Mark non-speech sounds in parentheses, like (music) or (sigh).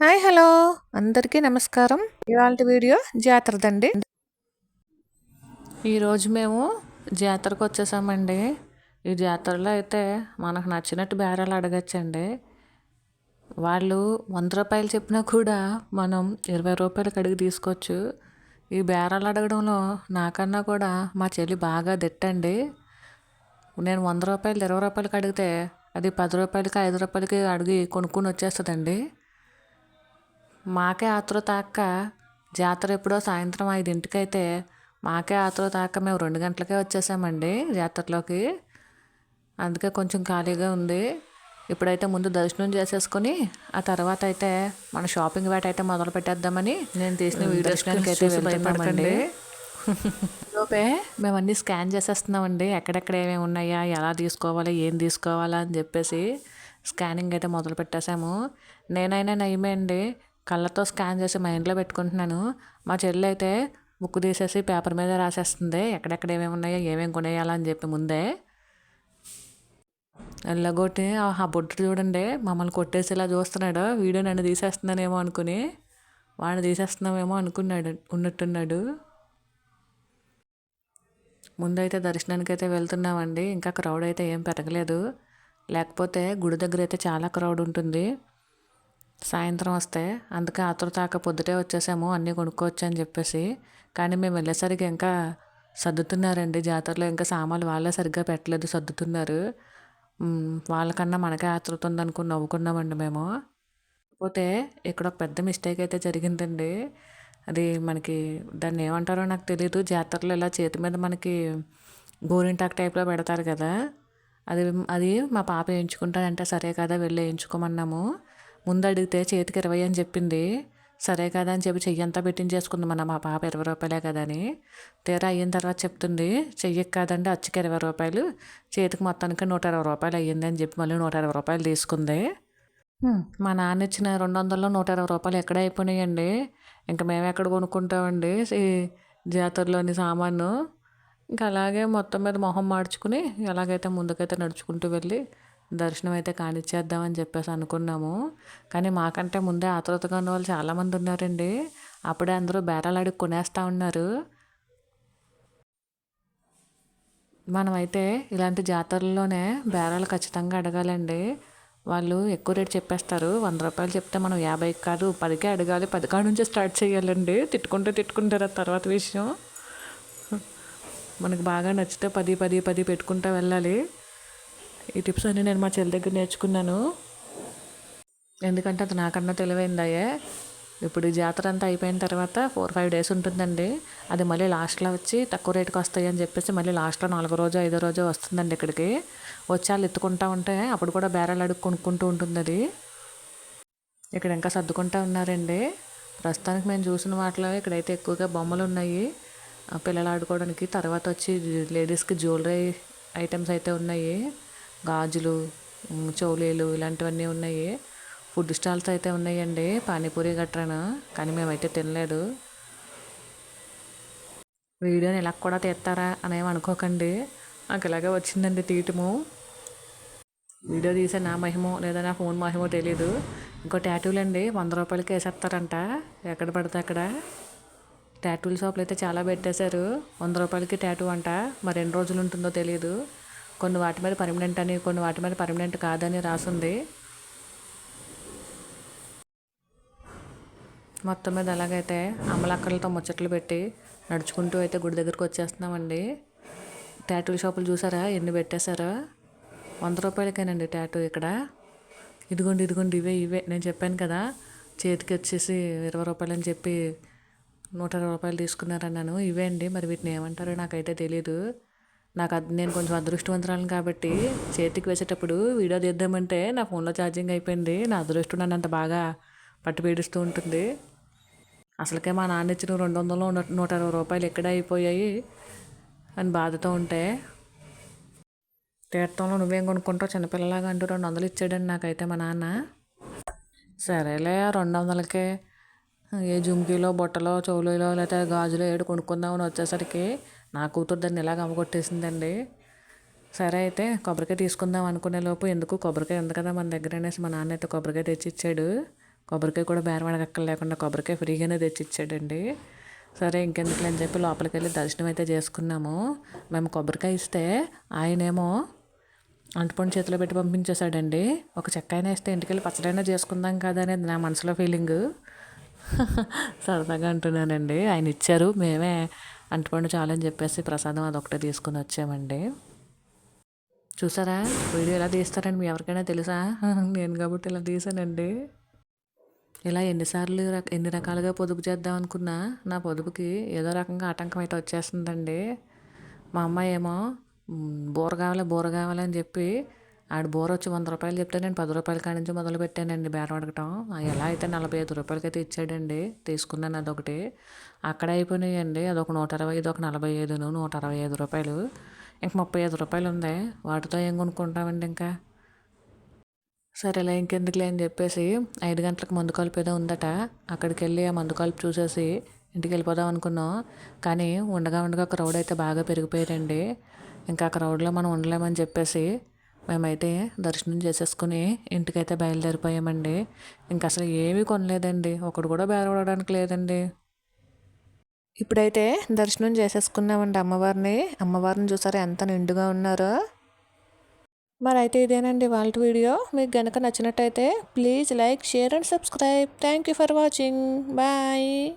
Hi hello. అందరికీ నమస్కారం. ఇవాళ వీడియో జాతరదండి. ఈరోజు మేము జాతరకు వచ్చేసామండి. ఈ జాతరలో అయితే మనకు నచ్చినట్టు బేరాలు అడగచ్చండి. వాళ్ళు వంద రూపాయలు చెప్పినా కూడా మనం ఇరవై రూపాయలకి అడిగి తీసుకోవచ్చు. ఈ బేరాలు అడగడంలో నాకన్నా కూడా మా చెల్లి బాగా దిట్టండి నేను వంద రూపాయలు ఇరవై రూపాయలకి అడిగితే అది పది రూపాయలకి ఐదు రూపాయలకి అడిగి కొనుక్కొని వచ్చేస్తుందండి. మాకే ఆతృత అక్క జాతర ఎప్పుడో సాయంత్రం ఐదింటికైతే మాకే ఆతృత అక్క మేము రెండు గంటలకే వచ్చేసామండి జాతరలోకి. అందుకే కొంచెం ఖాళీగా ఉంది. ఇప్పుడైతే ముందు దర్శనం చేసేసుకొని ఆ తర్వాత అయితే మన షాపింగ్ వేట అయితే మొదలు పెట్టేద్దామని నేను తీసిన వీడియోస్కి అయితే వెళ్తున్నామండి. (laughs) లోపే మేము అన్నీ స్కాన్ చేసేస్తున్నామండి. ఎక్కడెక్కడ ఏమేమి ఉన్నాయా ఎలా తీసుకోవాలి ఏం తీసుకోవాలా అని చెప్పేసి స్కానింగ్ అయితే మొదలు పెట్టేశాము. నేనైనా నయమే అండి. కళ్ళతో స్కాన్ చేసి మైండ్లో పెట్టుకుంటున్నాను. మా చెల్లి అయితే బుక్ తీసేసి పేపర్ మీద రాసేస్తుంది. ఎక్కడెక్కడ ఏమేమి ఉన్నాయో ఏమేమి కొనేయాలని చెప్పి ముందే. ఎల్లగొట్టి ఆ బొట్టు చూడండి. మమ్మల్ని కొట్టేసి ఇలా చూస్తున్నాడు. వీడియో నన్ను తీసేస్తున్నానేమో అనుకుని వాడిని తీసేస్తున్నామేమో అనుకున్నాడు ఉన్నట్టున్నాడు. ముందైతే దర్శనానికి అయితే వెళ్తున్నామండి. ఇంకా క్రౌడ్ అయితే ఏం పెరగలేదు. లేకపోతే గుడి దగ్గర అయితే చాలా క్రౌడ్ ఉంటుంది. సాయంత్రం వస్తే అందుకే ఆతృతాక పొద్దుటే వచ్చేసాము అన్నీ కొనుక్కోవచ్చు అని చెప్పేసి. కానీ మేము వెళ్ళేసరికి ఇంకా సర్దుతున్నారండి. జాతరలో ఇంకా సామాన్లు వాళ్ళే సరిగ్గా పెట్టలేదు సర్దుతున్నారు. వాళ్ళకన్నా మనకే ఆతృత ఉందనుకుని నవ్వుకున్నామండి మేము. కాకపోతే ఇక్కడ ఒక పెద్ద మిస్టేక్ అయితే జరిగిందండి. అది మనకి దాన్ని ఏమంటారో నాకు తెలియదు జాతరలో ఇలా చేతి మీద మనకి గోరింటాక్ టైప్లో పెడతారు కదా. అది అది మా పాప వేయించుకుంటానంటే సరే కదా వెళ్ళి వేయించుకోమన్నాము. ముందు అడిగితే చేతికి ఇరవై అని చెప్పింది. సరే కదా అని చెప్పి చెయ్యి అంతా పెట్టించేసుకుంది మన మా పాప ఇరవై రూపాయలే కదా అని. తీరా అయిన తర్వాత చెప్తుంది చెయ్యకి కాదండి అచ్చికి ఇరవై రూపాయలు. చేతికి మొత్తానికి నూట ఇరవై రూపాయలు అయ్యింది అని చెప్పి మళ్ళీ నూట ఇరవై రూపాయలు తీసుకుంది. మా నాన్న ఇచ్చిన రెండు వందల్లో నూట ఇరవై రూపాయలు ఎక్కడ అయిపోయినాయండి. ఇంకా మేము ఎక్కడ కొనుక్కుంటామండి జాతరలోని సామాను? ఇంకా అలాగే మొత్తం మీద మొహం మార్చుకుని ఎలాగైతే ముందుకైతే నడుచుకుంటూ వెళ్ళి దర్శనం అయితే కానిచ్చేద్దామని చెప్పేసి అనుకున్నాము. కానీ మాకంటే ముందే ఆతృతగా ఉన్న వాళ్ళు చాలామంది ఉన్నారండి. అప్పుడే అందరూ బేరాలు అడిగి కొనేస్తూ ఉన్నారు. మనమైతే ఇలాంటి జాతరల్లోనే బేరాలు ఖచ్చితంగా అడగాలండి. వాళ్ళు ఎక్కువ రేట్ చెప్పేస్తారు. వంద రూపాయలు చెప్తే మనం యాభై కాదు పదికే అడగాలి. పది కాడ నుంచే స్టార్ట్ చేయాలండి. తిట్టుకుంటే తిట్టుకుంటారు ఆ తర్వాత విషయం. మనకు బాగా నచ్చితే పది పది పది పెట్టుకుంటూ వెళ్ళాలి. ఈ టిప్స్ అన్నీ నేను మా చెల్లి దగ్గర నేర్చుకున్నాను. ఎందుకంటే అది నాకన్నా తెలివైందయ్యే ఇప్పుడు జాతర అంతా అయిపోయిన తర్వాత ఫోర్ ఫైవ్ డేస్ ఉంటుందండి. అది మళ్ళీ లాస్ట్లో వచ్చి తక్కువ రేటుకి వస్తాయి అని చెప్పేసి మళ్ళీ లాస్ట్లో నాలుగో రోజు ఐదో రోజు వస్తుందండి ఇక్కడికి. వచ్చి వాళ్ళు ఎత్తుకుంటా ఉంటే అప్పుడు కూడా బేరాలు అడుగు కొనుక్కుంటూ ఉంటుంది అది. ఇక్కడ ఇంకా సర్దుకుంటా ఉన్నారండి. ప్రస్తుతానికి మేము చూసిన వాటిలో ఇక్కడైతే ఎక్కువగా బొమ్మలు ఉన్నాయి. పిల్లలు ఆడుకోవడానికి తర్వాత వచ్చి లేడీస్కి జ్యువెలరీ ఐటమ్స్ అయితే ఉన్నాయి. గాజులు చౌలీలు ఇలాంటివన్నీ ఉన్నాయి. ఫుడ్ స్టాల్స్ అయితే ఉన్నాయండి. పానీపూరి గట్రాను కానీ మేమైతే తినలేదు. వీడియోని ఇలా కూడా తీస్తారా అని అనుకోకండి. నాకు ఇలాగే వచ్చిందండి తీయటము. వీడియో తీసే నా మహిమో లేదా నా ఫోన్ మహిమో తెలీదు. ఇంకో ట్యాటూలు అండి. వంద రూపాయలకి వేసేస్తారంట. ఎక్కడ పడితే అక్కడ. ట్యాటూల షాపులు అయితే చాలా పెట్టేశారు. వంద రూపాయలకి ట్యాటూ అంట. మరి ఎన్ని రోజులు ఉంటుందో తెలియదు కొన్ని వాటి మీద పర్మనెంట్ అని కొన్ని వాటి మీద పర్మనెంట్ కాదని రాసుంది. మొత్తం మీద అలాగైతే అమ్మలక్కలతో ముచ్చట్లు పెట్టి నడుచుకుంటూ అయితే గుడి దగ్గరికి వచ్చేస్తున్నామండి. ట్యాటూ షాపులు చూసారా? ఎన్ని పెట్టేశారా? వంద రూపాయలకేనండి ట్యాటూ ఇక్కడ. ఇదిగోండి ఇదిగోండి ఇవే ఇవే. నేను చెప్పాను కదా చేతికి వచ్చేసి ఇరవై రూపాయలు అని చెప్పి నూట ఇరవై రూపాయలు తీసుకున్నారన్నాను. ఇవే అండి. మరి వీటిని ఏమంటారో నాకైతే తెలియదు నాకు నేను కొంచెం అదృష్టవంతురాలను కాబట్టి చేతికి వేసేటప్పుడు వీడియో తీద్దామంటే నా ఫోన్లో ఛార్జింగ్ అయిపోయింది. నా అదృష్టం నన్ను అంత బాగా పట్టుపీడిస్తూ ఉంటుంది. అసలుకే మా నాన్న ఇచ్చిన రెండు వందలు నూట అరవై రూపాయలు ఎక్కడ అయిపోయాయి అని బాధతో ఉంటే తీర్థంలో నువ్వేం కొనుక్కుంటావు? చిన్నపిల్లలాగా అంటూ రెండు వందలు ఇచ్చాడండి నాకైతే మా నాన్న. సరేలే రెండు వందలకే ఏ జుంకీలో బుట్టలో చెవులలో లేకపోతే గాజులో ఏడు కొనుక్కుందామని వచ్చేసరికి నా కూతురు దాన్ని ఎలాగ అమ్మగొట్టేసిందండి సరే అయితే కొబ్బరికాయ తీసుకుందాం అనుకునే లోపు ఎందుకు కొబ్బరికాయ ఉంది కదా మన దగ్గర అనేసి మా నాన్న అయితే కొబ్బరికాయ తెచ్చి ఇచ్చాడు కొబ్బరికాయ కూడా బేరం అడగక్కర్ లేకుండా కొబ్బరికాయ ఫ్రీగానే తెచ్చి ఇచ్చాడండి సరే ఇంకెందుకులే అని చెప్పి లోపలికి వెళ్ళి దర్శనం అయితే చేసుకున్నాము. మేము కొబ్బరికాయ ఇస్తే ఆయనేమో అంటుపండు చేతిలో పెట్టి పంపించేశాడండి. ఒక చెక్క అయినా ఇస్తే ఇంటికెళ్ళి పచ్చడైనా చేసుకుందాం కదా అనేది నా మనసులో ఫీలింగ్. (laughs) సరదాగా అంటున్నానండి. ఆయన ఇచ్చారు. మేమే అంటుపండు చాలని చెప్పేసి ప్రసాదం అదొకటే తీసుకుని వచ్చామండి. చూసారా? వీడియో ఎలా తీస్తారని మీ ఎవరికైనా తెలుసా? (laughs) నేను కాబట్టి ఇలా తీసానండి. ఇలా ఎన్నిసార్లు ఎన్ని రకాలుగా పొదుపు చేద్దాం అనుకున్నా నా పొదుపుకి ఏదో రకంగా ఆటంకం అయితే వచ్చేస్తుందండి. మా అమ్మాయి ఏమో బోర కావాలి బూర కావాలని చెప్పి ఆడు బోర్ వచ్చి వంద రూపాయలు చెప్తే నేను పది రూపాయల కాడి నుంచి మొదలు పెట్టానండి బేరం అడగటం. ఎలా అయితే నలభై ఐదు రూపాయలకి అయితే ఇచ్చాడండి తీసుకున్నాను అదొకటి. అక్కడ అయిపోయినాయండి అదొక నూట అరవై ఐదు ఒక నలభై ఐదును నూట అరవై ఐదు రూపాయలు. ఇంక ముప్పై ఐదు రూపాయలు ఉంది వాటితో ఏం కొనుక్కుంటామండి ఇంకా? సరేలే ఇంకెందుకులే అని చెప్పేసి ఐదు గంటలకు మందు కలుపు ఏదో ఉందట అక్కడికి వెళ్ళి ఆ మందు కలుపు చూసేసి ఇంటికి వెళ్ళిపోదాం అనుకున్నాం. కానీ ఉండగా ఉండగా క్రౌడ్ అయితే బాగా పెరిగిపోయారండి ఇంకా ఆ క్రౌడ్లో మనం ఉండలేమని చెప్పేసి మేమైతే దర్శనం చేసేసుకుని ఇంటికైతే బయలుదేరిపోయామండి. ఇంకా అసలు ఏమీ కొనలేదండి. ఒకటి కూడా బేరవడడానికి లేదండి. ఇప్పుడైతే దర్శనం చేసేసుకున్నామండి అమ్మవారిని. అమ్మవారిని చూసారా ఎంత నిండుగా ఉన్నారో. మరి అయితే ఇదేనండి వాళ్ళ వీడియో. మీకు కనుక నచ్చినట్టయితే please like share and subscribe. Thank you for watching. Bye.